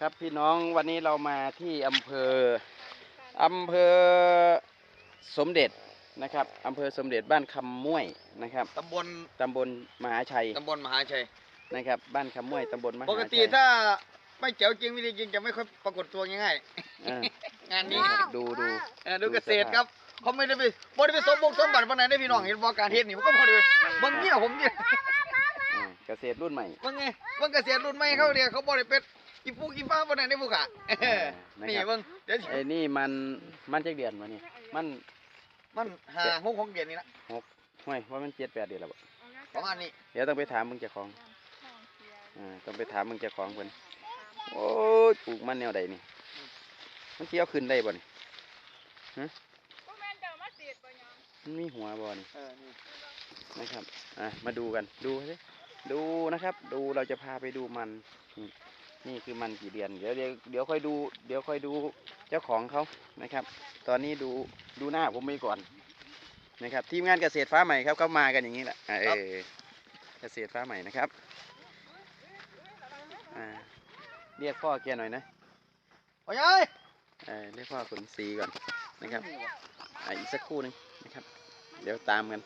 ครับพี่น้องวันนี้เรามาที่อำเภออำเภอสมเด็จนะครับอำเภอสมเด็จบ้านคำม่วยนะครับตำบลตำบลมหาชัยตำบลมหาชัยนะครับ บ้านคำม่วยตำบลมหาชัยปกติถ้าไม่เจ๋วจริงวิธีจริงจะไม่ค่อยปรากฏตัวง่ายเออๆงานนี้ดูดูเออดูเกษตรครับเขาไม่ได้ไปบ่ได้ไปสมบุกสมบัติวันไหนได้พี่น้องเห็นบอกการเทศนี่มันก็พอดีบางเนี่ยผมเนี่ยเออเกษตรรุ่นใหม่บางไงบางเกษตรรุ่นใหม่เขาเนี่ยเขาบ่ได้เป็น อีฟูอีฟ้าวันไหนได้พวกอะเออนะนี่ครับเบิ่งเดี๋ยวไอ้นี่มันมันจักเดือนวะนี่มันมันหาหกหกเดือนนี่นะห้วยว่ามันเจ็ดแปดเดือนแล้วบ่ประมาณนี้เดี๋ยวต้องไปถามมึงเจ้าของอ่าต้องไปถามมึงเจ้าของเพิ่นโอ้ยปลูกมันแนวใดนี่มันเที่ยวขึ้นได้บ่นี่บ่แม่นเจ้ามาติดบ่ยอมมันมีหัวบ่นี่ เออนี่นะครับ อะ มาดูกัน ดูสิดูนะครับ ดู เราจะพาไปดูมันนี่ นี่คือมันกี่เดือน เดี๋ยวเดี๋ยวเดี๋ยวค่อยดู เดี๋ยวค่อยดูเจ้าของเขานะครับ ตอนนี้ดูดูหน้าผมไปก่อนนะครับ ทีมงานเกษตรฟ้าใหม่ครับเขามากันอย่างนี้แหละอะเออเกษตรฟ้าใหม่นะครับอ่าเรียกพ่อแกหน่อยนะโอ้ยเอ้ยเออเรียกพ่อขุนศรีก่อนนะครับอะอีกสักครู่หนึงนะครับ เดี๋ยวตามกัน